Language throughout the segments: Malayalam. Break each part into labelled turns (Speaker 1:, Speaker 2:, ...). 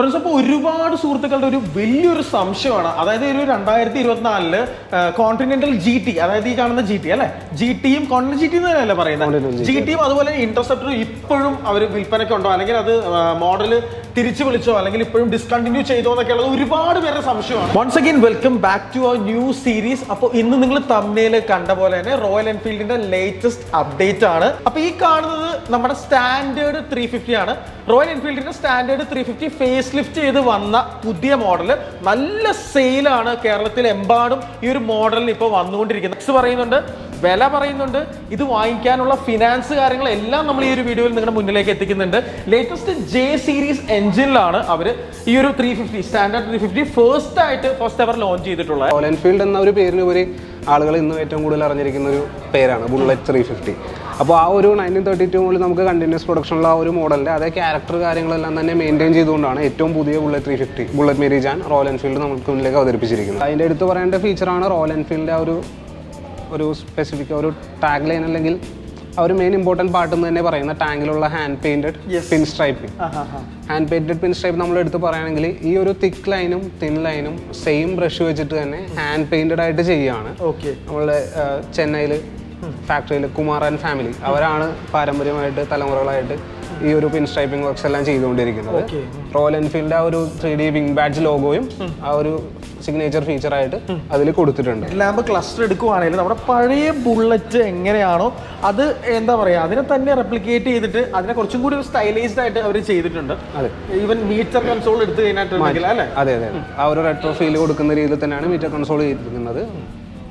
Speaker 1: ഫ്രണ്ട്സ് അപ്പോൾ ഒരുപാട് സുഹൃത്തുക്കളുടെ ഒരു വലിയൊരു സംശയമാണ്. അതായത് ഒരു രണ്ടായിരത്തി ഇരുപത്തിനാലിൽ കോണ്ടിനെന്റൽ ജി ടി അതായത് ഈ കാണുന്ന ജി ടി അല്ലെ? ജി ടിയും കോണ്ടിനെന്റൽ ജി ടി എന്നല്ലേ പറയുന്നത്? ജി ടിയും അതുപോലെ ഇന്റർസെപ്റ്ററും ഇപ്പോഴും അവർ വിൽപ്പനയ്ക്ക് ഉണ്ടോ അല്ലെങ്കിൽ അത് മോഡൽ തിരിച്ചു വിളിച്ചോ അല്ലെങ്കിൽ ഇപ്പോഴും ഡിസ്കണ്ടിന്യൂ ചെയ്തോ എന്നൊക്കെ ഉള്ളത് ഒരുപാട് പേരുടെ സംശയമാണ്. Once again welcome back to our new series അപ്പോൾ ഇന്ന് നിങ്ങൾ തമ്മിൽ കണ്ട പോലെ തന്നെ റോയൽ എൻഫീൽഡിന്റെ ലേറ്റസ്റ്റ് അപ്ഡേറ്റ് ആണ്. അപ്പോൾ ഈ കാണുന്നത് നമ്മുടെ സ്റ്റാൻഡേർഡ് ത്രീ ഫിഫ്റ്റി ആണ്. റോയൽ എൻഫീൽഡിന്റെ standard three fifty face lift ചെയ്ത് വന്ന പുതിയ മോഡൽ നല്ല സെയിലാണ് കേരളത്തിൽ എമ്പാടും ഈ ഒരു മോഡലിന് ഇപ്പോൾ വന്നുകൊണ്ടിരിക്കുന്നത്. പറയുന്നുണ്ട് വില പറയുന്നുണ്ട്. ഇത് വാങ്ങിക്കാനുള്ള ഫിനാൻസ് കാര്യങ്ങളെല്ലാം നമ്മൾ ഈ ഒരു വീഡിയോയിൽ നിങ്ങളുടെ മുന്നിലേക്ക് എത്തിക്കുന്നുണ്ട്. ലേറ്റസ്റ്റ് ജെ സീരീസ് എഞ്ചിനിലാണ് അവർ ഈ ഒരു three fifty standard three fifty first ആയിട്ട് ഫസ്റ്റ് അവർ ലോഞ്ച് ചെയ്തിട്ടുള്ളത്.
Speaker 2: റോയൽ എൻഫീൽഡ് എന്ന ഒരു പേരിന് ഒരു ആളുകൾ ഇന്ന് ഏറ്റവും കൂടുതൽ അറിഞ്ഞിരിക്കുന്ന ഒരു പേരാണ് ബുള്ളറ്റ് ത്രീ ഫിഫ്റ്റി അപ്പോൾ ആ ഒരു നയന്റീൻ തേർട്ടി ടു മുതൽ നമുക്ക് കണ്ടിന്യൂസ് പ്രൊഡക്ഷനുള്ള ആ ഒരു മോഡലിന്റെ അതേ ക്യാരക്ടർ കാര്യങ്ങളെല്ലാം തന്നെ മെയിന്റെയിൻ ചെയ്തുകൊണ്ടാണ് ഏറ്റവും പുതിയ ബുള്ളറ്റ് ത്രീ ഫിഫ്റ്റി ബുള്ളറ്റ് മേരി ജാൻ റോയൽ എൻഫീൽഡ് നമുക്ക് മുന്നിലേക്ക് അവതരിപ്പിച്ചിരിക്കുന്നത്. അതിന്റെ എടുത്ത് പറയേണ്ട ഫീച്ചറാണ് റോയൽ എൻഫീൽഡിന്റെ ആ ഒരു ഒരു സ്പെസിഫിക് ഒരു ടാഗ് ലൈൻ അല്ലെങ്കിൽ ആ ഒരു മെയിൻ ഇമ്പോർട്ടന്റ് പാർട്ട് എന്ന് തന്നെ പറയുന്ന ടാങ്കിലുള്ള hand
Speaker 1: painted.
Speaker 2: Pin striping hand painted pin stripe നമ്മൾ എടുത്ത് പറയുകയാണെങ്കിൽ ഈ ഒരു തിക്ക് ലൈനും തിൻ ലൈനും സെയിം ബ്രഷ് വെച്ചിട്ട് തന്നെ ഹാൻഡ് പെയിന്റഡ് ആയിട്ട് ചെയ്യുകയാണ്.
Speaker 1: ഓക്കെ
Speaker 2: നമ്മളുടെ ചെന്നൈയിൽ ഫാക്ടറിയിൽ കുമാർ ആൻഡ് ഫാമിലി അവരാണ് പാരമ്പര്യമായിട്ട് തലമുറകളായിട്ട് ഈ ഒരു പിൻ സ്ട്രൈപ്പിംഗ് വർക്ക്സ് എല്ലാം ചെയ്തുകൊണ്ടിരിക്കുന്നത്. റോയൽ എൻഫീൽഡ് ആ ഒരു ത്രീ ഡി വിങ് ബാഡ്ജ് ലോഗോയും ആ ഒരു സിഗ്നേച്ചർ ഫീച്ചർ ആയിട്ട് അതിൽ കൊടുത്തിട്ടുണ്ട്.
Speaker 1: ലാമ്പ് ക്ലസ്റ്റർ എടുക്കുവാണെങ്കിൽ നമ്മുടെ പഴയ ബുള്ളറ്റ് എങ്ങനെയാണോ അത് എന്താ പറയാ അതിനെ തന്നെ റെപ്ലിക്കേറ്റ് ചെയ്തിട്ട് അതിനെ കുറച്ചും കൂടി സ്റ്റൈലൈസ്ഡ് ആയിട്ട് അവർ ചെയ്തിട്ടുണ്ട്. ഈവൻ മീറ്റർ കൺസോൾ എടുത്തു കഴിഞ്ഞിട്ടുണ്ടെങ്കിൽ അല്ലേ?
Speaker 2: അതെ അതെ ആ ഒരു റെട്രോ ഫീൽ കൊടുക്കുന്ന രീതിയിൽ തന്നെയാണ് മീറ്റർ കൺസോൾ ചെയ്തിരിക്കുന്നത്.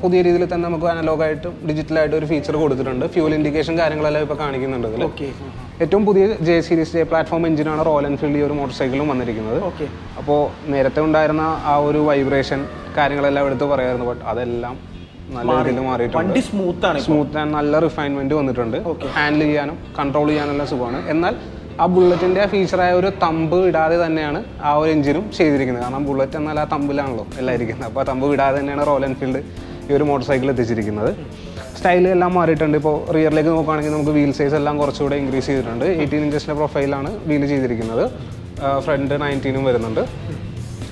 Speaker 2: പുതിയ രീതിയിൽ തന്നെ നമുക്ക് അനലോഗായിട്ടും ഡിജിറ്റലായിട്ട് ഒരു ഫീച്ചർ കൊടുത്തിട്ടുണ്ട്. ഫ്യൂൽ ഇൻഡിക്കേഷൻ കാര്യങ്ങളെല്ലാം ഇപ്പോൾ കാണിക്കുന്നുണ്ട് ഇതിൽ
Speaker 1: ഓക്കെ
Speaker 2: ഏറ്റവും പുതിയ ജെ സീരീസ് ജെ പ്ലാറ്റ്ഫോം എഞ്ചിനാണ് റോയൽ എൻഫീൽഡ് ഈ ഒരു മോട്ടോർ സൈക്കിളും വന്നിരിക്കുന്നത്.
Speaker 1: ഓക്കെ
Speaker 2: അപ്പോൾ നേരത്തെ ഉണ്ടായിരുന്ന ആ ഒരു വൈബ്രേഷൻ കാര്യങ്ങളെല്ലാം എടുത്ത് പറയായിരുന്നു. ബട്ട് അതെല്ലാം നല്ല രീതിയിൽ മാറിയിട്ടുണ്ട്.
Speaker 1: വണ്ടി സ്മൂത്ത് ആണ്
Speaker 2: സ്മൂത്ത് ആൻഡ് നല്ല റിഫൈൻമെന്റ് വന്നിട്ടുണ്ട്. ഹാൻഡിൽ ചെയ്യാനും കൺട്രോൾ ചെയ്യാനും എല്ലാം സുഖമാണ്. എന്നാൽ ആ ബുള്ളറ്റിന്റെ ആ ഫീച്ചറായ ഒരു തമ്പ് ഇടാതെ തന്നെയാണ് ആ ഒരു എഞ്ചിനും ചെയ്തിരിക്കുന്നത്. കാരണം ബുള്ളറ്റ് എന്നാൽ ആ തമ്പിലാണല്ലോ എല്ലാം ഇരിക്കുന്നത്. അപ്പോൾ ആ തമ്പ് ഇടാതെ തന്നെയാണ് റോയൽ എൻഫീൽഡ് ഈ ഒരു മോട്ടോർ സൈക്കിൾ എത്തിച്ചിരിക്കുന്നത്. സ്റ്റൈൽ എല്ലാം മാറിയിട്ടുണ്ട്. ഇപ്പോൾ റിയറിലേക്ക് നോക്കുകയാണെങ്കിൽ നമുക്ക് വീൽ സൈസ് എല്ലാം കുറച്ചുകൂടെ ഇൻക്രീസ് ചെയ്തിട്ടുണ്ട്. എയ്റ്റീൻ ഇഞ്ചസിന്റെ പ്രൊഫൈലാണ് വീൽ ചെയ്തിരിക്കുന്നത്. ഫ്രണ്ട് നയന്റീനും വരുന്നുണ്ട്.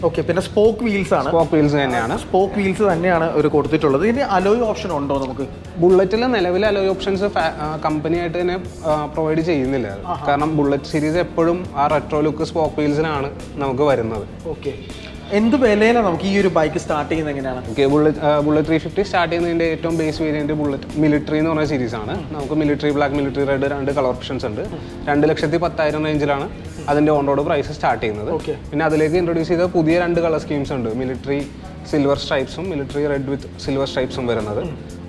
Speaker 1: ഓക്കെ പിന്നെ സ്പോക്ക് വീൽസ് ആണ്.
Speaker 2: സ്പോക്ക് വീൽസ് തന്നെയാണ്.
Speaker 1: സ്പോക്ക് വീൽസ് തന്നെയാണ് ഒരു കൊടുത്തിട്ടുള്ളത്. ഇതിന് അലോയ് ഓപ്ഷൻ ഉണ്ടോ നമുക്ക്?
Speaker 2: ബുള്ളറ്റിൽ നിലവിൽ അലോയ് ഓപ്ഷൻസ് കമ്പനി ആയിട്ട് തന്നെ പ്രൊവൈഡ് ചെയ്യുന്നില്ല. കാരണം ബുള്ളറ്റ് സീരീസ് എപ്പോഴും ആ റെട്രോ ലുക്ക് സ്പോക്ക് വീൽസിനാണ് നമുക്ക് വരുന്നത്.
Speaker 1: ഓക്കെ എന്ത് വിലയിലാണ് നമുക്ക് ഈ ഒരു ബൈക്ക് സ്റ്റാർട്ട് ചെയ്യുന്നത് എങ്ങനെയാണ്?
Speaker 2: Okay Bullet Bullet three fifty start ചെയ്യുന്നതിന്റെ ഏറ്റവും ബേസ് വേരിയന്റ് ബുള്ളറ്റ് മിലിറ്ററി എന്ന് പറഞ്ഞ സീരീസ് ആണ്. നമുക്ക് മിലിറ്ററി ബ്ലാക്ക് മിലിറ്ററി റെഡ് രണ്ട് കളർ ഓപ്ഷൻസ് ഉണ്ട്. രണ്ട് ലക്ഷത്തി പത്തായിരം റേഞ്ചിലാണ് അതിന്റെ ഓൺ റോഡ് പ്രൈസ് സ്റ്റാർട്ട് ചെയ്യുന്നത്.
Speaker 1: ഓക്കെ.
Speaker 2: പിന്നെ അതിലേക്ക് ഇൻട്രൊഡ്യൂസ് ചെയ്ത പുതിയ രണ്ട് കളർ സ്കീംസ് ഉണ്ട്. മിലിറ്ററി സിൽവർ സ്ട്രൈപ്സും മിലിറ്ററി റെഡ് വിത്ത് സിൽവർ സ്ട്രൈപ്സും വരുന്നത്.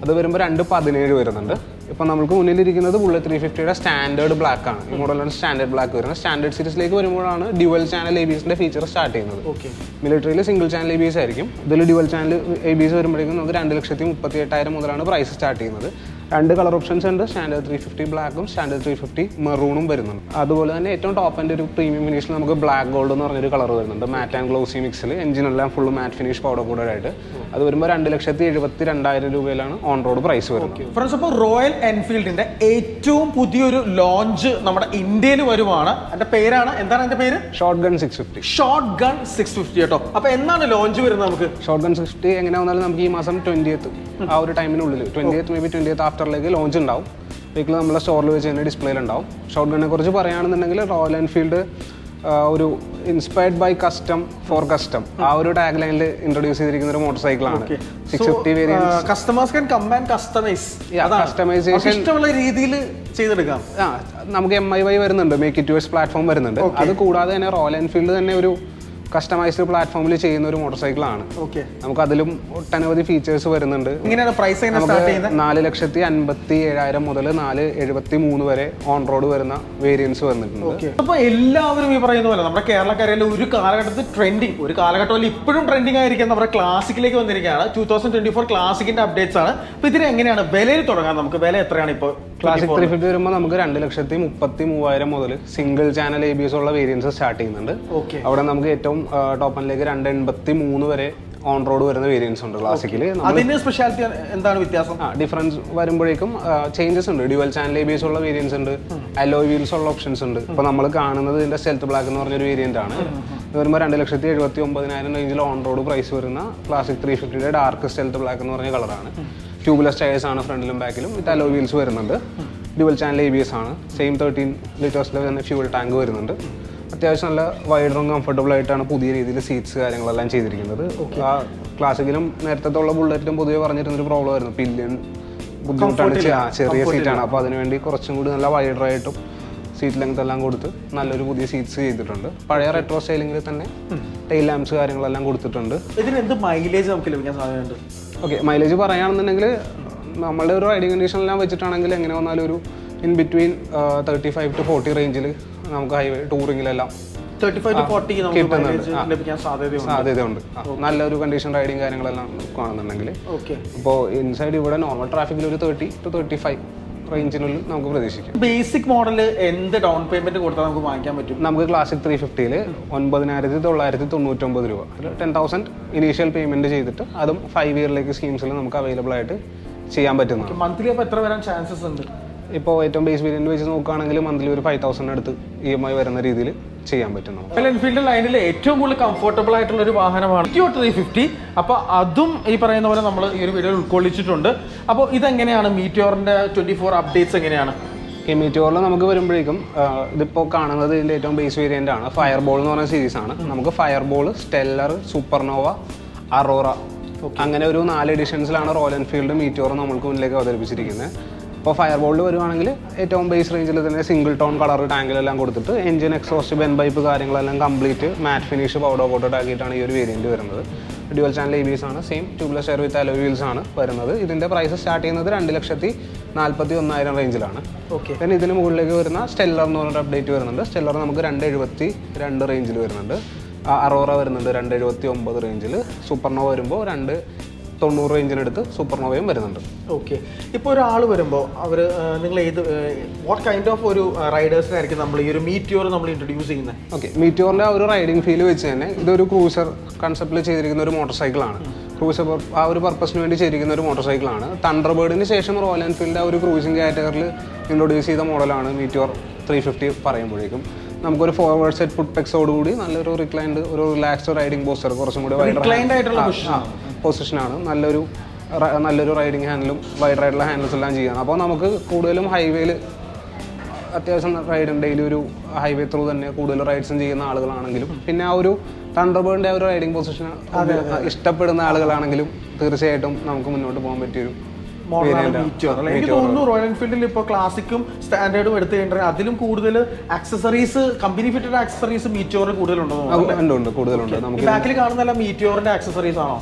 Speaker 2: അത് വരുമ്പോൾ രണ്ട് പതിനേഴ് വരുന്നുണ്ട്. ഇപ്പം നമുക്ക് മുന്നിലിരിക്കുന്നത് ബുള്ളറ്റ് ത്രീ ഫിഫ്റ്റിയുടെ സ്റ്റാൻഡേർഡ് ബ്ലാക്ക് ആണ്. ഈ മോഡലാണ് സ്റ്റാൻഡേർഡ് ബ്ലാക്ക് വരുന്നത്. സ്റ്റാൻഡേർഡ് സീരീസിലേക്ക് വരുമ്പോഴാണ് ഡ്യുവൽ ചാനൽ എ ബിസിന്റെ ഫീച്ചർ സ്റ്റാർട്ട് ചെയ്യുന്നത്.
Speaker 1: Okay
Speaker 2: മിലിറ്ററിയിൽ single channel A B S ആയിരിക്കും. ഇതിൽ dual channel A B S വരുമ്പോഴേക്കും നമുക്ക് രണ്ട് ലക്ഷത്തി മുപ്പത്തി എട്ടായിരം മുതലാണ് പ്രൈസ് സ്റ്റാർട്ട് ചെയ്യുന്നത്. രണ്ട് കളർ ഓപ്ഷൻസ് ഉണ്ട്. സ്റ്റാൻഡേർഡ് ത്രീ ഫിഫ്റ്റി ബ്ലാക്കും സ്റ്റാൻഡേർഡ് ത്രീ ഫിഫ്റ്റി മെറൂണും വരുന്നുണ്ട്. അതുപോലെ തന്നെ ഏറ്റവും ടോപ്പ് എന്റെ ഒരു പ്രീമിയം ഫിനിഷിൽ നമുക്ക് ബ്ലാക്ക് ഗോൾഡ് എന്ന് പറഞ്ഞൊരു കളർ വരുന്നുണ്ട്. മാറ്റ് ആൻഡ് ഗ്ലോസി മിക്സിൽ എഞ്ചിനെല്ലാം ഫുള്ള് മാറ്റ് ഫിനിഷ് പൗഡർ കൂടെ ആയിട്ട്. അത് വരുമ്പോൾ രണ്ട് ലക്ഷത്തി എഴുപത്തി രണ്ടായിരം രൂപയിലാണ് ഓൺ റോഡ് പ്രൈസ് വരുന്നത്.
Speaker 1: ഫ്രണ്ട്സ് അപ്പോൾ റോയൽ എൻഫീൽഡിന്റെ ഏറ്റവും പുതിയൊരു ലോഞ്ച് നമ്മുടെ ഇന്ത്യയിൽ വരുവാണ്. എന്റെ പേരാണ്? എന്താണ് എന്റെ പേര്?
Speaker 2: Shotgun six fifty
Speaker 1: Shotgun six fifty കേട്ടോ അപ്പോൾ എന്നാണ് ലോഞ്ച് വരുന്നത് നമുക്ക്?
Speaker 2: ഷോർട്ട് ഗൺ സിക്സ് ഫിഫ്റ്റി എങ്ങനെ വന്നാലും നമുക്ക് ഈ മാസം ട്വന്റിയത്ത് ആ ഒരു ടൈമിനുള്ളിൽ ട്വന്റിയത്ത് മേ ബി ട്വന്റിയത്ത് ആഫ്റ്ററിലേക്ക് ലോഞ്ച് ഉണ്ടാവും. വെഹിക്കിൾ നമ്മളെ സ്റ്റോറിൽ വെച്ച് തന്നെ ഡിസ്പ്ലേയിൽ ഉണ്ടാവും. ഷോർട്ട് ഗണ്ണിനെ കുറിച്ച് പറയുകയാണെന്നുണ്ടെങ്കിൽ റോയൽ എൻഫീൽഡ് ഒരു inspired by custom for custom ആ ഒരു ടാഗ് ലൈനിൽ ഇൻട്രൊഡ്യൂസ് ചെയ്തിരിക്കുന്ന ഒരു മോട്ടോർ സൈക്കിളാണ് six fifty variance
Speaker 1: customers can come and customise
Speaker 2: customisation
Speaker 1: ഇഷ്ടമുള്ള രീതിയിൽ ചെയ്തെടുക്കാം.
Speaker 2: നമുക്ക് എം ഐ വൈ വരുന്നുണ്ട്. മേക്ക് ഇറ്റ് യുവേഴ്സ് പ്ലാറ്റ്ഫോം വരുന്നുണ്ട്. അത് കൂടാതെ തന്നെ റോയൽ എൻഫീൽഡ് തന്നെ ഒരു കസ്റ്റമൈസ്ഡ് പ്ലാറ്റ്ഫോമിൽ ചെയ്യുന്ന ഒരു മോട്ടോർ സൈക്കിളാണ്
Speaker 1: ഓക്കെ
Speaker 2: നമുക്ക് അതിലും ഒട്ടനവധി ഫീച്ചേഴ്സ് വരുന്നുണ്ട്.
Speaker 1: ഇങ്ങനെയാണ് പ്രൈസ്
Speaker 2: നമുക്ക് നാല് ലക്ഷത്തി അൻപത്തി ഏഴായിരം മുതൽ നാല് എഴുപത്തി മൂന്ന് വരെ ഓൺ റോഡ് വരുന്ന വേരിയൻസ് വന്നിട്ടുണ്ട്.
Speaker 1: അപ്പൊ എല്ലാവരും ഈ പറയുന്ന പോലെ നമ്മുടെ കേരളക്കരയിൽ ഒരു കാലഘട്ടത്തിൽ ട്രെൻഡിങ് ഒരു കാലഘട്ടത്തിൽ ഇപ്പോഴും ട്രെൻഡിങ് ആയിരിക്കും നമ്മുടെ ക്ലാസിക്കിലേക്ക് വന്നിരിക്കുകയാണ്. ടൂ തൗസൻഡ് ട്വന്റി ഫോർ ക്ലാസിക്കിന്റെ അപ്ഡേറ്റ്സ് ആണ്. അപ്പൊ ഇതിന് എങ്ങനെയാണ്? വിലയിൽ തുടങ്ങാൻ നമുക്ക്. വില എത്രയാണ് ഇപ്പോൾ?
Speaker 2: ക്ലാസിക് ത്രീ ഫിഫ്റ്റി വരുമ്പോൾ നമുക്ക് രണ്ട് ലക്ഷത്തി മുപ്പത്തി മൂവായിരം മുതൽ single channel A B S ഉള്ള വേരിയൻസ് സ്റ്റാർട്ട് ചെയ്യുന്നുണ്ട്.
Speaker 1: ഓക്കെ
Speaker 2: അവിടെ നമുക്ക് ഏറ്റവും ടോപ്പനിലേക്ക് രണ്ട് എൺപത്തി മൂന്ന് വരെ ഓൺ റോഡ് വരുന്ന വേരിയൻസ് ഉണ്ട് ക്ലാസിക്കിൽ
Speaker 1: സ്പെഷ്യാലിറ്റി എന്താണ് വ്യത്യാസം?
Speaker 2: ഡിഫറൻസ് വരുമ്പോഴേക്കും ചേഞ്ചസ് ഉണ്ട്. Dual channel A B S ഉള്ള വേരിയൻസ് ഉണ്ട്. അലോയ് വീൽസ് ഉള്ള ഓപ്ഷൻസ് ഉണ്ട്. ഇപ്പൊ നമ്മൾ കാണുന്നത് ഇതിന്റെ സെൽത്ത് ബ്ലാക്ക് എന്ന് പറഞ്ഞൊരു വേരിയന്റ് ആണ്. വരുമ്പോൾ രണ്ട് ലക്ഷത്തി എഴുപത്തി ഒമ്പതിനായിരം റേഞ്ചിൽ ഓൺ റോഡ് പ്രൈസ് വരുന്ന ക്ലാസിക് ത്രീ ഫിഫ്റ്റിയുടെ ഡാർക്ക് സെൽത്ത് ബ്ലാക്ക് എന്ന് പറഞ്ഞ കളറാണ് ട്യൂബ്ലെസ് ടയേഴ്സ് ആണ് ഫ്രണ്ടിലും ബാക്കിലും വിത്ത് അലോ വീൽസ് വരുന്നുണ്ട്. Dual channel A B S ആണ്. സെയിം തേർട്ടീൻ ലിറ്റേഴ്സിൽ തന്നെ ഫ്യൂൽ ടാങ്ക് വരുന്നുണ്ട്. അത്യാവശ്യം നല്ല വൈഡറും കംഫർട്ടബിൾ ആയിട്ടാണ് പുതിയ രീതിയിൽ സീറ്റ്സ് കാര്യങ്ങളെല്ലാം ചെയ്തിരിക്കുന്നത്. ആ ക്ലാസിക്കിലും നേരത്തെ ഉള്ള ബുള്ളറ്റിലും പൊതുവെ പറഞ്ഞിരുന്നൊരു പ്രോബ്ലം ആയിരുന്നു. പില്ലിയൻ ബുദ്ധിമുട്ടാണ്. ചെറിയ സീറ്റാണ് അപ്പോൾ അതിനുവേണ്ടി കുറച്ചും കൂടി നല്ല വൈഡറായിട്ടും സീറ്റ് ലെങ്ത് എല്ലാം കൊടുത്ത് നല്ലൊരു പുതിയ സീറ്റ്സ് ചെയ്തിട്ടുണ്ട്. പഴയ റെട്രോ സ്റ്റൈലിംഗിൽ തന്നെ ടൈൽ ലാംപ്സ് കാര്യങ്ങളെല്ലാം കൊടുത്തിട്ടുണ്ട്.
Speaker 1: ഇതിന് എന്ത് മൈലേജ് നമുക്ക് ലഭിക്കാൻ സാധ്യതയുണ്ട്?
Speaker 2: ഓക്കെ മൈലേജ് പറയുകയാണെന്നുണ്ടെങ്കിൽ നമ്മളുടെ ഒരു റൈഡിങ് കണ്ടീഷനെല്ലാം വെച്ചിട്ടാണെങ്കിൽ എങ്ങനെ വന്നാലും ഒരു in between thirty five to forty റേഞ്ചിൽ നമുക്ക് ഹൈവേ ടൂറിങ്ങിലെല്ലാം
Speaker 1: സാധ്യതയുണ്ട്.
Speaker 2: നല്ലൊരു കണ്ടീഷൻ റൈഡിങ് കാര്യങ്ങളെല്ലാം കാണുന്നുണ്ടെങ്കിൽ.
Speaker 1: ഓക്കെ
Speaker 2: അപ്പോൾ ഇൻസൈഡ് ഇവിടെ നോർമൽ ട്രാഫിക്കിൽ ഒരു തേർട്ടി ടു തേർട്ടി ഫൈവ് റേഞ്ചിനുള്ളിൽ നമുക്ക് പ്രതീക്ഷിക്കാം.
Speaker 1: ബേസിക് മോഡൽ എന്ത് ഡൗൺ പേയ്മെന്റ് കൊടുത്താൽ നമുക്ക് വാങ്ങിക്കാൻ പറ്റും?
Speaker 2: നമുക്ക് ക്ലാസിക് ത്രീ ഫിഫ്റ്റിയിൽ ഒൻപതിനായിരത്തി തൊള്ളായിരത്തി തൊണ്ണൂറ്റൊമ്പത് രൂപ. ഒരു ടെൻ തൗസൻഡ് ഇനീഷ്യൽ പേയ്മെന്റ് ചെയ്തിട്ട് അതും ഫൈവ് ഇയറിലേക്ക് സ്കീംസിൽ നമുക്ക് അവൈലബിൾ ആയിട്ട് ചെയ്യാൻ പറ്റുന്നു
Speaker 1: മന്ത്ലി അപ്പോൾ എത്ര വരാൻ ചാൻസസ് ഉണ്ട്?
Speaker 2: ഇപ്പോൾ ഏറ്റവും ബേസ് വേരിയന്റ് വെച്ച് നോക്കുകയാണെങ്കിൽ മന്ത്ലി ഒരു ഫൈവ് തൗസൻഡ് അടുത്ത് ഇ എം ഐ വരുന്ന രീതിയിൽ ചെയ്യാൻ പറ്റും നമുക്ക്
Speaker 1: എൻഫീൽഡ് ലൈനിൽ ഏറ്റവും കൂടുതൽ കംഫർട്ടബിൾ ആയിട്ടുള്ള ഒരു വാഹനമാണ് ത്രീ ഫിഫ്റ്റി അപ്പോൾ അതും ഈ പറയുന്ന പോലെ നമ്മൾ ഈ ഒരു വീഡിയോയിൽ ഉൾക്കൊള്ളിച്ചിട്ടുണ്ട്. അപ്പോൾ ഇതെങ്ങനെയാണ് മീറ്റിയോറിന്റെ ട്വന്റി ഫോർ അപ്ഡേറ്റ്സ് എങ്ങനെയാണ്?
Speaker 2: ഈ മീറ്റോറിൽ നമുക്ക് വരുമ്പോഴേക്കും ഇതിപ്പോൾ കാണുന്നത് ഇതിന്റെ ഏറ്റവും ബേസ് വേരിയന്റ് ആണ്. ഫയർ ബോൾ എന്ന് പറയുന്ന സീരീസ് ആണ്. നമുക്ക് fire ball stellar supernova aurora അങ്ങനെ ഒരു നാല് എഡിഷൻസിലാണ് റോയൽ എൻഫീൽഡ് മീറ്റോർ നമ്മൾക്ക് മുന്നിലേക്ക് അവതരിപ്പിച്ചിരിക്കുന്നത് ഇപ്പോൾ ഫയർ ബോളിൽ വരുവാണെങ്കിൽ ഏറ്റവും ബേസ് റേഞ്ചിൽ തന്നെ സിംഗിൾ ടോൺ കളർ ടാങ്കിലെല്ലാം കൊടുത്തിട്ട് എഞ്ചിൻ എക്സോസ്റ്റ് ബെൻ പൈപ്പ് കാര്യങ്ങളെല്ലാം complete matte finish powder coated ആക്കിയിട്ടാണ് ഈ ഒരു വേരിയന്റ് വരുന്നത്. ഡ്യുവൽ ചാനൽ എ ബിസ് ആണ് same tubeless share with alloy wheels ആണ് വരുന്നത്. ഇതിന്റെ പ്രൈസ് സ്റ്റാർട്ട് ചെയ്യുന്നത് രണ്ട് ലക്ഷത്തി നാൽപ്പത്തി ഒന്നായിരം റേഞ്ചിലാണ്
Speaker 1: ഓക്കെ
Speaker 2: പിന്നെ ഇതിന് മുകളിലേക്ക് വരുന്ന സ്റ്റെല്ലർ എന്ന് പറഞ്ഞൊരു അപ്ഡേറ്റ് വരുന്നുണ്ട്. സ്റ്റെല്ലർ നമുക്ക് രണ്ട് എഴുപത്തി രണ്ട് റേഞ്ചിൽ വരുന്നുണ്ട് അറോറ വരുന്നുണ്ട് രണ്ട് എഴുപത്തി ഒമ്പത് റേഞ്ചിൽ സൂപ്പർനോവ വരുമ്പോൾ രണ്ട് തൊണ്ണൂറ് റേഞ്ചിനടുത്ത് സൂപ്പർനോവയും വരുന്നുണ്ട്.
Speaker 1: ഓക്കെ ഇപ്പോൾ ഒരാൾ വരുമ്പോൾ അവർ നിങ്ങൾ ഏത് വാട്ട് കൈൻഡ് ഓഫ് ഒരു റൈഡേഴ്സിനായിരിക്കും നമ്മൾ ഈ ഒരു മീറ്റിയോർ നമ്മൾ ഇൻട്രൊഡ്യൂസ് ചെയ്യുന്നത്
Speaker 2: ഓക്കെ മീറ്റിയോറിന്റെ ആ ഒരു റൈഡിങ് ഫീൽ വെച്ച് തന്നെ ഇതൊരു ക്രൂസർ കൺസെപ്റ്റിൽ ചെയ്തിരിക്കുന്ന ഒരു മോട്ടോർ സൈക്കിളാണ് ക്രൂസർ ആ ഒരു പർപ്പസിന് വേണ്ടി ചെയ്തിരിക്കുന്ന ഒരു മോട്ടോർ സൈക്കിളാണ് തണ്ടർബേർഡിന് ശേഷം റോയൽ എൻഫീൽഡ് ആ ഒരു ക്രൂസിംഗ് കാറ്റഗറിയിൽ ഇൻട്രൊഡ്യൂസ് ചെയ്ത മോഡലാണ് മീറ്റിയോർ ത്രീ ഫിഫ്റ്റി പറയുമ്പോഴേക്കും. നമുക്കൊരു ഫോർവേഡ് സെറ്റ് ഫുഡ് പെക്സോട് കൂടി നല്ലൊരു റിക്ലൈൻഡ് ഒരു റിലാക്സ്ഡ് റൈഡിംഗ് പോസ്റ്റർ കുറച്ചും കൂടി
Speaker 1: വൈഡ് ആയിട്ടുള്ള
Speaker 2: പൊസിഷനാണ് നല്ലൊരു നല്ലൊരു റൈഡിങ് ഹാൻഡിലും വൈഡ് റൈഡുള്ള ഹാൻഡിൽസ് എല്ലാം ചെയ്യാം അപ്പോൾ നമുക്ക് കൂടുതലും ഹൈവേയിൽ അത്യാവശ്യം റൈഡും ഡെയിലി ഒരു ഹൈവേ ത്രൂ തന്നെ കൂടുതൽ റൈഡ്സും ചെയ്യുന്ന ആളുകളാണെങ്കിലും പിന്നെ ആ ഒരു തണ്ടർബേർഡിന്റെ ആ ഒരു റൈഡിങ് പൊസിഷൻ ഇഷ്ടപ്പെടുന്ന ആളുകളാണെങ്കിലും തീർച്ചയായിട്ടും നമുക്ക് മുന്നോട്ട് പോകാൻ പറ്റിയൊരു
Speaker 1: എനിക്ക് തോന്നുന്നു റോയൽ എൻഫീൽഡിൽ ഇപ്പോൾ ക്ലാസിക്കും സ്റ്റാൻഡേർഡും എടുത്തു കഴിഞ്ഞാൽ അതിലും കൂടുതൽ ആക്സസറീസ് കമ്പനി ഫിറ്റഡ് ആക്സസറീസ് മീറ്റിയോറിൽ
Speaker 2: കൂടുതലുണ്ടോ. കൂടുതലുണ്ട് നമുക്ക്
Speaker 1: ബാക്കിൽ കാണുന്നല്ല മീറ്റിയോറിന്റെ ആക്സസറീസ് ആണോ?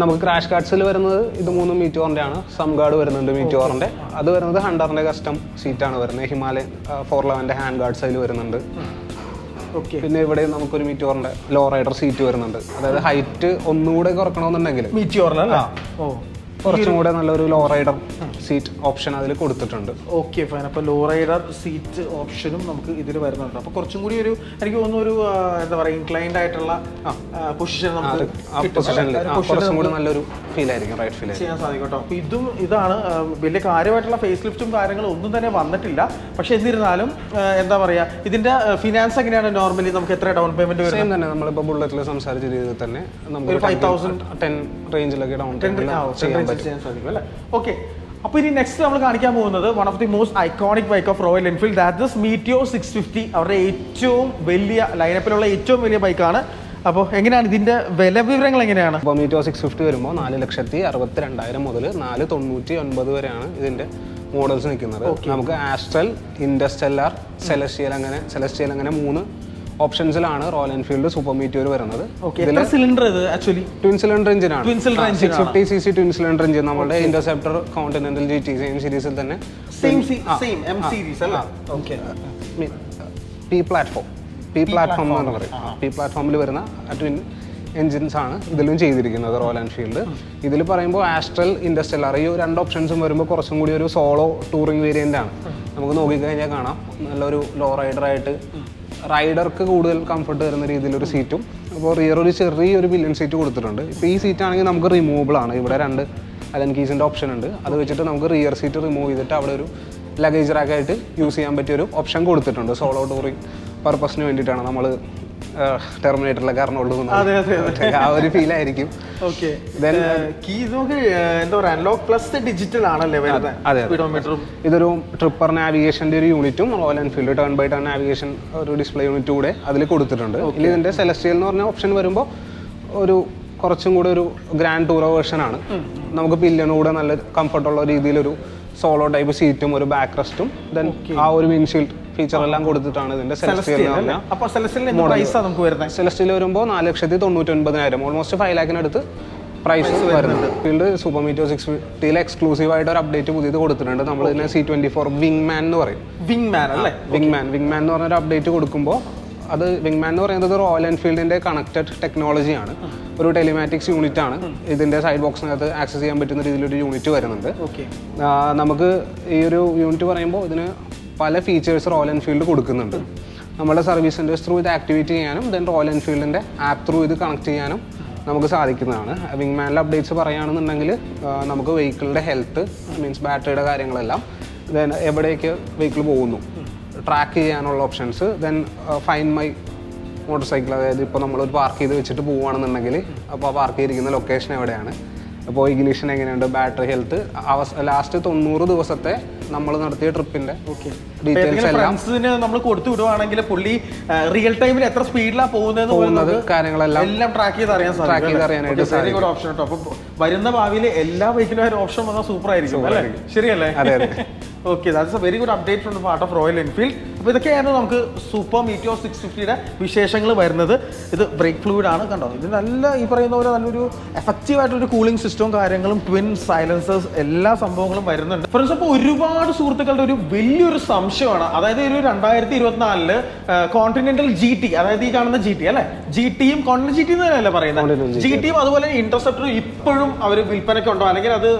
Speaker 2: നമുക്ക് ക്രാഷ് കാർഡ്സിൽ വരുന്നത് ഇത് മൂന്നും മീറ്റോറിന്റെ ആണ് സം ഗാർഡ് വരുന്നുണ്ട് മീറ്റോറിന്റെ അത് വരുന്നത് ഹണ്ടറിന്റെ കസ്റ്റം സീറ്റാണ് വരുന്നത്. ഹിമാലയൻ ഫോർ ലെവന്റെ ഹാൻഡ് ഗാർഡ്സ് അതിൽ വരുന്നുണ്ട്.
Speaker 1: ഓക്കെ
Speaker 2: പിന്നെ ഇവിടെ നമുക്കൊരു മീറ്റോറിന്റെ ലോ റൈഡർ സീറ്റ് വരുന്നുണ്ട്. അതായത് ഹൈറ്റ് ഒന്നുകൂടെ കുറക്കണമെന്നുണ്ടെങ്കിൽ.
Speaker 1: മീറ്റോറിന്റെ ഓ
Speaker 2: കുറച്ചും കൂടെ നല്ലൊരു ലോ റൈഡർ സീറ്റ് ഓപ്ഷൻ അതിൽ കൊടുത്തിട്ടുണ്ട്.
Speaker 1: ഓക്കെ ഫൈൻ അപ്പോൾ ലോ റൈഡർ സീറ്റ് ഓപ്ഷനും നമുക്ക് ഇതിൽ വരുന്നുണ്ട്. അപ്പോൾ കുറച്ചും കൂടി ഒരു എനിക്ക് തോന്നുന്നു ഒരു എന്താ പറയുക ഇൻക്ലൈൻഡ് ആയിട്ടുള്ള പൊസിഷൻ നമുക്ക്
Speaker 2: കുറച്ചും കൂടി നല്ലൊരു ഫീൽ ആയിരിക്കും റൈറ്റ് ഫീൽ
Speaker 1: ചെയ്യാൻ സാധിക്കും കേട്ടോ. അപ്പോൾ ഇതും ഇതാണ് വലിയ കാര്യമായിട്ടുള്ള ഫേസ് ലിഫ്റ്റും കാര്യങ്ങളും ഒന്നും തന്നെ വന്നിട്ടില്ല. പക്ഷേ എന്നിരുന്നാലും എന്താ പറയുക ഇതിന്റെ ഫിനാൻസ് എങ്ങനെയാണ് നോർമലി നമുക്ക് എത്ര ഡൗൺ പേയ്മെന്റ് വരുന്നത്?
Speaker 2: സെയിം തന്നെ നമ്മളിപ്പോൾ ബുള്ളറ്റിൽ സംസാരിച്ച രീതിയിൽ തന്നെ നമുക്ക്
Speaker 1: ഫൈവ് തൗസൻഡ്
Speaker 2: ടെൻ റേഞ്ചിലൊക്കെ ഡൗൺ ചെയ്യാൻ പറ്റും.
Speaker 1: ചെയ്യാൻ സാധിക്കും അല്ലേ? ഓക്കെ അപ്പോൾ ഇനി നെക്സ്റ്റ് നമ്മൾ കാണിക്കാൻ പോകുന്നത് one of the most iconic bike of Royal Enfield that is Meteor six fifty അവരുടെ ഏറ്റവും വലിയ ലൈനപ്പിലുള്ള ഏറ്റവും വലിയ ബൈക്കാണ് അപ്പോൾ എങ്ങനെയാണ് ഇതിന്റെ വില വിവരങ്ങൾ എങ്ങനെയാണ്?
Speaker 2: അപ്പോൾ മീറ്റോ സിക്സ് ഫിഫ്റ്റി വരുമ്പോൾ നാല് ലക്ഷത്തി അറുപത്തി രണ്ടായിരം മുതൽ നാല് തൊണ്ണൂറ്റി ഒൻപത് വരെയാണ് ഇതിന്റെ മോഡൽസ് നിൽക്കുന്നത്. നമുക്ക് ആസ്ട്രൽ ഇൻഡസ്റ്റെല്ലാർ സെലസ്റ്റിയൽ അങ്ങനെ സെലസ്റ്റിയൽ അങ്ങനെ മൂന്ന് ഓപ്ഷൻസിലാണ് റോയൽ എൻഫീൽഡ് സൂപ്പർ മീറ്റിയോർ വരുന്നത്.
Speaker 1: സിലിണ്ടർ ഇത് actually
Speaker 2: twin cylinder
Speaker 1: Twin cylinder engine
Speaker 2: six fifty C C twin cylinder engine നമ്മുടെ Interceptor Continental G T same സീരീസിൽ തന്നെ.
Speaker 1: സെയിം സെയിം എം സീരീസ് അല്ലേ? Okay
Speaker 2: P platform P platform എന്ന് പറയും പി പ്ലാറ്റ്ഫോമിൽ വരുന്ന ട്വിൻ എൻജിൻസ് ആണ് ഇതിലും ചെയ്തിരിക്കുന്നത് റോയൽ എൻഫീൽഡ് ഇതിൽ പറയുമ്പോൾ ആസ്ട്രൽ ഇൻഡസ്ട്രിയൽ ഈ രണ്ട് ഓപ്ഷൻസും വരുമ്പോൾ കുറച്ചും കൂടി ഒരു സോളോ ടൂറിംഗ് വേരിയന്റ് ആണ്. നമുക്ക് നോക്കിക്കഴിഞ്ഞാൽ കാണാം. നല്ലൊരു ലോ റൈഡറായിട്ട് റൈഡർക്ക് കൂടുതൽ കംഫർട്ട് തരുന്ന രീതിയിലൊരു സീറ്റും അപ്പോൾ റിയർ ഒരു ചെറിയൊരു ബില്യൺ സീറ്റ് കൊടുത്തിട്ടുണ്ട്. ഇപ്പോൾ ഈ സീറ്റ് ആണെങ്കിൽ നമുക്ക് റിമൂവബിൾ ആണ്. ഇവിടെ രണ്ട് അലൻ കീസിന്റെ ഓപ്ഷൻ ഉണ്ട്. അത് വെച്ചിട്ട് നമുക്ക് റിയർ സീറ്റ് റിമൂവ് ചെയ്തിട്ട് അവിടെ ഒരു ലഗേജ് റാക്കായിട്ട് യൂസ് ചെയ്യാൻ പറ്റിയൊരു ഓപ്ഷൻ കൊടുത്തിട്ടുണ്ട്. സോളോ ടൂറിങ് പർപ്പസിന് വേണ്ടിയിട്ടാണ് നമ്മൾ ടെർമിനേറ്ററിലെ
Speaker 1: കാരണം ഉള്ളൂ
Speaker 2: ആ ഒരു ഫീൽ ആയിരിക്കും.
Speaker 1: ഓക്കെ എന്താ അനലോഗ് പ്ലസ് ഡിജിറ്റൽ ആണല്ലേ
Speaker 2: അതെ. ഇതൊരു ട്രിപ്പർ നാവിഗേഷന്റെ ഒരു യൂണിറ്റും Royal Enfield turn by turn navigation ഒരു ഡിസ്പ്ലേ യൂണിറ്റ് കൂടെ അതിൽ കൊടുത്തിട്ടുണ്ട്. ഇനി ഇതിന്റെ സെലസ്റ്റിയൽ എന്ന് പറഞ്ഞ ഓപ്ഷൻ വരുമ്പോൾ ഒരു കുറച്ചും കൂടെ ഒരു ഗ്രാൻഡ് ടൂറോ വേർഷൻ ആണ്. നമുക്ക് പില്ലിന് കൂടെ നല്ല കംഫർട്ടുള്ള രീതിയിലൊരു സോളോ ടൈപ്പ് സീറ്റും ഒരു ബാക്ക് റെസ്റ്റും ദെൻ ആ ഒരു വിൻഷീൽഡ് ഫീച്ചർ എല്ലാം കൊടുത്തിട്ടാണ് ഇതിന്റെ
Speaker 1: സെലസ്റ്റിൽ
Speaker 2: വരുമ്പോൾ നാല് ലക്ഷത്തി തൊണ്ണൂറ്റി ഒൻപതിനായിരം ഓൾമോസ്റ്റ് ഫൈവ് ലാഖിനടുത്ത് പ്രൈസ് വരുന്നുണ്ട്. ഫീൽഡ് സൂപ്പർ മീറ്റോ സിക്സ് ഫിഫ്റ്റിയിൽ എക്സ്ക്ലൂസീവ് ആയിട്ട് ഒരു അപ്ഡേറ്റ് പുതിയത് കൊടുത്തിട്ടുണ്ട്. നമ്മൾ ഇതിനെ C twenty four wing man എന്ന് പറയും.
Speaker 1: വിങ് മാൻ അല്ലേ?
Speaker 2: വിങ് മാൻ വിങ് മാൻ എന്ന് പറഞ്ഞൊരു അപ്ഡേറ്റ് കൊടുക്കുമ്പോൾ അത് വിങ് മാൻ എന്ന് പറയുന്നത് റോയൽ എൻഫീൽഡിന്റെ കണക്റ്റഡ് ടെക്നോളജിയാണ് ഒരു ടെലിമാറ്റിക്സ് യൂണിറ്റ് ആണ്. ഇതിന്റെ സൈഡ് ബോക്സിനകത്ത് ആക്സസ് ചെയ്യാൻ പറ്റുന്ന രീതിയിലൊരു യൂണിറ്റ് വരുന്നുണ്ട്. നമുക്ക് ഈ ഒരു യൂണിറ്റ് പറയുമ്പോൾ ഇതിന് പല ഫീച്ചേഴ്സ് റോയൽ എൻഫീൽഡ് കൊടുക്കുന്നുണ്ട്. നമ്മുടെ സർവീസ് സെന്റേഴ്സ് ത്രൂ ഇത് ആക്ടിവേറ്റ് ചെയ്യാനും ദെൻ റോയൽ എൻഫീൽഡിന്റെ ആപ്പ് ത്രൂ ഇത് കണക്ട് ചെയ്യാനും നമുക്ക് സാധിക്കുന്നതാണ്. വിങ് മാനിലെ അപ്ഡേറ്റ്സ് പറയുകയാണെന്നുണ്ടെങ്കിൽ നമുക്ക് വെഹിക്കിളിന്റെ ഹെൽത്ത് മീൻസ് ബാറ്ററിയുടെ കാര്യങ്ങളെല്ലാം ദെൻ എവിടേക്ക് വെഹിക്കിൾ പോകുന്നു ട്രാക്ക് ചെയ്യാനുള്ള options then fine my motorcycle അതായത് ഇപ്പോൾ നമ്മൾ പാർക്ക് ചെയ്ത് വെച്ചിട്ട് പോവുകയാണെന്നുണ്ടെങ്കിൽ അപ്പോൾ ആ പാർക്ക് ചെയ്തിരിക്കുന്ന ലൊക്കേഷൻ എവിടെയാണ്? അപ്പോൾ ഇഗ്നിഷൻ എങ്ങനെയുണ്ട്? ബാറ്ററി ഹെൽത്ത് ലാസ്റ്റ് തൊണ്ണൂറ് ദിവസത്തെ നമ്മൾ നടത്തിയ ട്രിപ്പിന്റെ ഡീറ്റെയിൽസ് എല്ലാം
Speaker 1: ഫ്രണ്ട്സിന് നമ്മൾ കൊടുത്തു വിടുവാണെങ്കിൽ പുള്ളി റിയൽ ടൈമിൽ എത്ര സ്പീഡിലാണ്
Speaker 2: പോകുന്നത്
Speaker 1: പോകുന്നത്
Speaker 2: കാര്യങ്ങളെല്ലാം
Speaker 1: എല്ലാം ട്രാക്ക് ചെയ്ത് അറിയാൻ
Speaker 2: ട്രാക്ക് ചെയ്ത് അറിയാനായിട്ട്
Speaker 1: വെരി ഗുഡ് ഓപ്ഷൻ കേട്ടോ അപ്പൊ വരുന്ന ഭാവിയിൽ എല്ലാ ബൈക്കിലും ഒരു ഓപ്ഷൻ വന്നാൽ സൂപ്പർ ആയിരിക്കും അല്ലേ? ശരിയല്ലേ?
Speaker 2: അതെ.
Speaker 1: Okay that's a very good update from part of Royal Enfield അപ്പോൾ ഇതൊക്കെയായിരുന്നു നമുക്ക് സൂപ്പർ മീറ്റോ സിക്സ് ഫിഫ്റ്റിയുടെ വിശേഷങ്ങൾ വരുന്നത്. ഇത് ബ്രേക്ക് ഫ്ലൂയിഡ് ആണ് കണ്ടോ? ഇത് നല്ല ഈ പറയുന്ന പോലെ നല്ലൊരു എഫക്റ്റീവ് ആയിട്ടൊരു കൂളിംഗ് സിസ്റ്റവും കാര്യങ്ങളും ട്വിൻ സൈലൻസേഴ്സ് എല്ലാ സംഭവങ്ങളും വരുന്നുണ്ട്. ഫ്രണ്ട്സ് അപ്പോൾ ഒരുപാട് സുഹൃത്തുക്കളുടെ ഒരു വലിയൊരു സംശയമാണ്. അതായത് ഒരു രണ്ടായിരത്തി ഇരുപത്തിനാലിൽ കോണ്ടിനെന്റൽ ജി ടി അതായത് ഈ കാണുന്ന ജി ടി അല്ലെ? ജി ടിയും കോണ്ടിനൽ ജി ടി എന്നല്ലേ പറയുന്നത്? ജി ടിയും അതുപോലെ ഇന്റർസെപ്റ്ററും ഇപ്പോഴും അവർ വിൽപ്പനയ്ക്ക് ഉണ്ടോ? അല്ലെങ്കിൽ അത്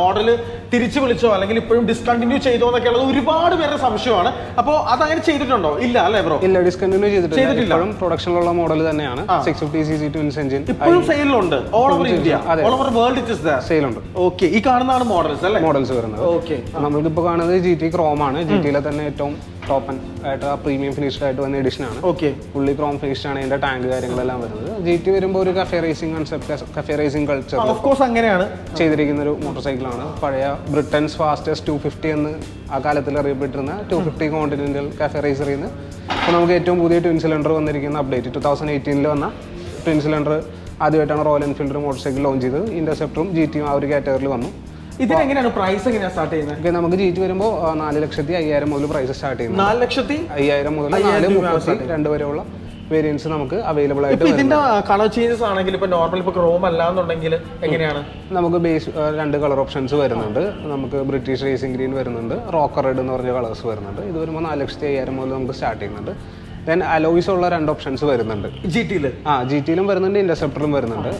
Speaker 1: മോഡൽ തിരിച്ചു വിളിച്ചോ? അല്ലെങ്കിൽ ഇപ്പോഴും ഡിസ്കണ്ടിന്യൂ ചെയ്തോ എന്നൊക്കെ ഉള്ളത് ഒരുപാട് പേരുടെ സംശയമാണ്. അപ്പോൾ അതങ്ങനെ ചെയ്തിട്ടുണ്ടോ? ഇല്ല അല്ലേ ബ്രോ?
Speaker 2: ഇല്ല ഡിസ്കണ്ടിന്യൂ ചെയ്തിട്ടില്ല. ഇപ്പോഴും പ്രൊഡക്ഷനിലുള്ള മോഡൽ തന്നെയാണ്. Six fifty C C twins engine
Speaker 1: ഇപ്പോഴും സെയിലുണ്ട് all over India. All over world it is
Speaker 2: സെയിലുണ്ട്
Speaker 1: okay ഈ കാണുന്നതാണ് മോഡൽസ് അല്ലേ?
Speaker 2: മോഡൽസ് വരുന്നത്.
Speaker 1: ഓക്കെ
Speaker 2: നമ്മൾക്കിപ്പോൾ കാണുന്നത് ജി ടി ആണ്. ജി ടിയിലെ തന്നെ ഏറ്റവും ടോപ്പൻ ആയിട്ട് ആ പ്രീമിയം ഫിനിഷ്ഡ് ആയിട്ട് വന്ന എഡിഷൻ ആണ്.
Speaker 1: ഓക്കെ
Speaker 2: ഫുള്ളി ക്രോം ഫിനിഷ് ആണ് ഇതിന്റെ ടാങ്ക് കാര്യങ്ങളെല്ലാം വരുന്നത്. ജി ടി വരുമ്പോൾ ഒരു cafe racing concept cafe racing culture
Speaker 1: of course അങ്ങനെയാണ്.
Speaker 2: ചെയ്തിരിക്കുന്ന ഒരു മോട്ടോർ സൈക്കിളാണ് പഴയ ബ്രിട്ടൻസ് ഫാസ്റ്റസ്റ്റ് ടു ഫിഫ്റ്റി എന്ന് ആ കാലത്തിൽ അറിയപ്പെട്ടിരുന്ന ടു ഫിഫ്റ്റി കോണ്ടിനെന്റൽ കഫേ റേസറിൽ നിന്ന് ഇപ്പോൾ നമുക്ക് ഏറ്റവും പുതിയ ട്വിൻ സിലിണ്ടർ വന്നിരിക്കുന്ന അപ്ഡേറ്റ് ടു തൗസൻഡ് എയ്റ്റീനിൽ വന്ന ട്വിൻ സിലിണ്ടർ ആദ്യമായിട്ടാണ് Royal Enfield motorcycle launch ചെയ്തത്. ഇന്റർസെപ്റ്ററും ജി ടിയും ആ ഒരു കാറ്റഗറിയിൽ വന്നു.
Speaker 1: ഇതിനെങ്ങനെയാണ് പ്രൈസ് എങ്ങനെയാണ് സ്റ്റാർട്ട് ചെയ്യുന്നത്?
Speaker 2: ഓക്കെ നമുക്ക് ജീറ്റ് വരുമ്പോൾ നാല് ലക്ഷത്തി അയ്യായിരം മുതൽ പ്രൈസ് സ്റ്റാർട്ട് ചെയ്യുന്നത്.
Speaker 1: നാല് ലക്ഷത്തി
Speaker 2: അയ്യായിരം മുതൽ നാല് മുപ്പത്തി രണ്ട് വരെയുള്ള വേരിയൻസ് നമുക്ക് അവൈലബിൾ ആയിട്ട്
Speaker 1: ഇതിന്റെ കളർ ചേഞ്ചസ് ആണെങ്കിൽ ഇപ്പൊ നോർമൽ ഇപ്പൊ ക്രോം അല്ലാന്നുണ്ടെങ്കിൽ എങ്ങനെയാണ്?
Speaker 2: നമുക്ക് ബേസ് രണ്ട് കളർ ഓപ്ഷൻസ് വരുന്നുണ്ട്. നമുക്ക് ബ്രിട്ടീഷ് റേസിംഗ് ഗ്രീൻ വരുന്നുണ്ട്. റോക്കർ റെഡ് എന്ന് പറഞ്ഞ കളേഴ്സ് വരുന്നുണ്ട്. ഇത് വരുമ്പോൾ നാല് ലക്ഷത്തി അയ്യായിരം മുതൽ നമുക്ക് സ്റ്റാർട്ട് ചെയ്യുന്നുണ്ട്. ദെൻ അലോയ്സ് ഉള്ള രണ്ട് ഓപ്ഷൻസ് വരുന്നുണ്ട്.
Speaker 1: ജി ടിയിൽ
Speaker 2: ആ ജി ടിയിലും വരുന്നുണ്ട് ഇന്റർസെപ്റ്ററും വരുന്നുണ്ട്.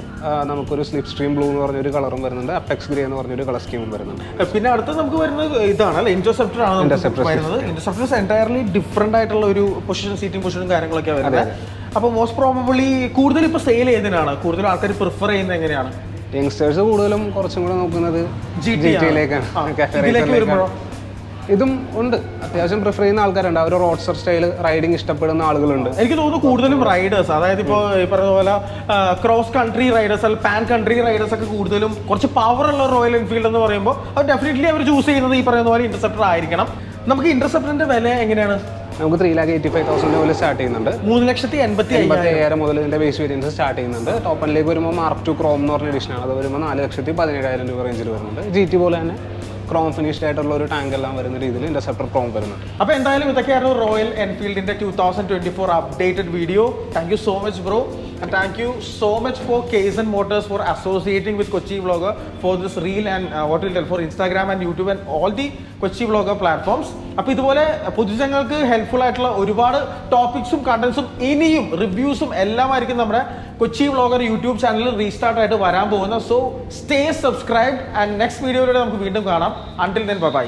Speaker 2: നമുക്കൊരു സ്ലിപ്പ് സ്ട്രീം ബ്ലൂ എന്ന് പറഞ്ഞൊരു കളറും വരുന്നുണ്ട് അപ്പെക്സ് ഗ്രേ എന്ന് പറഞ്ഞൊരു കളർ സ്കീമും വരുന്നുണ്ട്.
Speaker 1: പിന്നെ അടുത്ത് നമുക്ക് വരുന്നത് ഇതാണ് അല്ലേ? ഇന്റർസെപ്റ്റർ ആണ് വരുന്നത്. ഇന്റർസെപ്റ്റർ എന്റയർലി ഡിഫറെന്റ് ആയിട്ടുള്ള ഒരു പൊസിഷൻ സീറ്റിംഗ് പൊസിഷനും കാര്യങ്ങളൊക്കെ വരുന്നത്. അപ്പോൾ മോസ്റ്റ് പ്രോബബിളി കൂടുതൽ ഇപ്പൊ സെയിൽ ചെയ്തതിനാണ് കൂടുതൽ ആൾക്കാർ പ്രിഫർ ചെയ്യുന്നത് എങ്ങനെയാണ്?
Speaker 2: യങ്സ്റ്റേഴ്സ് കൂടുതലും കുറച്ചും കൂടെ നോക്കുന്നത് ജി. ടിയിലേക്കാണ് ഇതും ഉണ്ട്. അത്യാവശ്യം പ്രിഫർ ചെയ്യുന്ന ആൾക്കാരുണ്ട്. അവർ റോഡ്സ്റ്റർ സ്റ്റൈൽ റൈഡിങ് ഇഷ്ടപ്പെടുന്ന ആളുകളുണ്ട്.
Speaker 1: എനിക്ക് തോന്നുന്നു കൂടുതലും റൈഡേഴ്സ് അതായത് ഇപ്പോൾ ഈ പറഞ്ഞ പോലെ ക്രോസ് കൺട്രി റൈഡേഴ്സ് അല്ലെങ്കിൽ പാൻ കൺട്രി റൈഡേഴ്സ് ഒക്കെ കൂടുതലും കുറച്ച് പവർ ഉള്ള റോയൽ എൻഫീൽഡ് എന്ന് പറയുമ്പോൾ അവർ ഡെഫിനറ്റ്ലി അവർ ചൂസ് ചെയ്യുന്നത് ഈ പറയുന്ന പോലെ ഇന്റർസെപ്റ്റർ ആയിരിക്കണം. നമുക്ക് ഇന്റർസെപ്റ്ററിന്റെ വില എങ്ങനെയാണ്?
Speaker 2: നമുക്ക് three lakh eighty five thousand മുതൽ സ്റ്റാർട്ട് ചെയ്യുന്നുണ്ട്.
Speaker 1: മൂന്ന് ലക്ഷത്തി എൺപത്തി
Speaker 2: എൺപത്തി അയ്യായിരം മുതൽ ഇതിന്റെ ബേസ് വേരിയൻസ് സ്റ്റാർട്ട് ചെയ്യുന്നുണ്ട്. ടോപ്പനിലേക്ക് വരുമ്പോൾ മാർക്ക് ടു ക്രോം എന്ന് പറഞ്ഞ എഡിഷൻ ആണ്. അത് വരുമ്പോൾ നാല് ലക്ഷത്തി പതിനേഴായിരം രൂപ റേഞ്ചിൽ വരുന്നുണ്ട്. ജി ടി പോലെ തന്നെ ക്രോം ഫിനിഷ്ഡ് ആയിട്ടുള്ള ഒരു ടാങ്ക് എല്ലാം വരുന്ന രീതിയിൽ ഇന്റർസെപ്റ്റർ ക്രോം വരുന്നുണ്ട്.
Speaker 1: അപ്പോൾ എന്തായാലും ഇതൊക്കെയായിരുന്നു Royal എൻഫീൽഡിന്റെ two thousand twenty four updated video thank you so much bro and thank you so for for Motors motors for associating with Kochi vlogger for this reel and what will tell for Instagram and YouTube and all the Kochi vlogger platforms അപ്പോൾ ഇതുപോലെ പൊതുജനങ്ങൾക്ക് ഹെൽപ്ഫുൾ ആയിട്ടുള്ള ഒരുപാട് ടോപ്പിക്സും കണ്ടൻസും ഇനിയും റിവ്യൂസും എല്ലാമായിരിക്കും നമ്മുടെ കൊച്ചി വ്ളോഗർ യൂട്യൂബ് ചാനലിൽ റീസ്റ്റാർട്ട് ആയിട്ട് വരാൻ പോകുന്നത്. So stay subscribe and next വീഡിയോയിലൂടെ നമുക്ക് വീണ്ടും കാണാം. Until then bye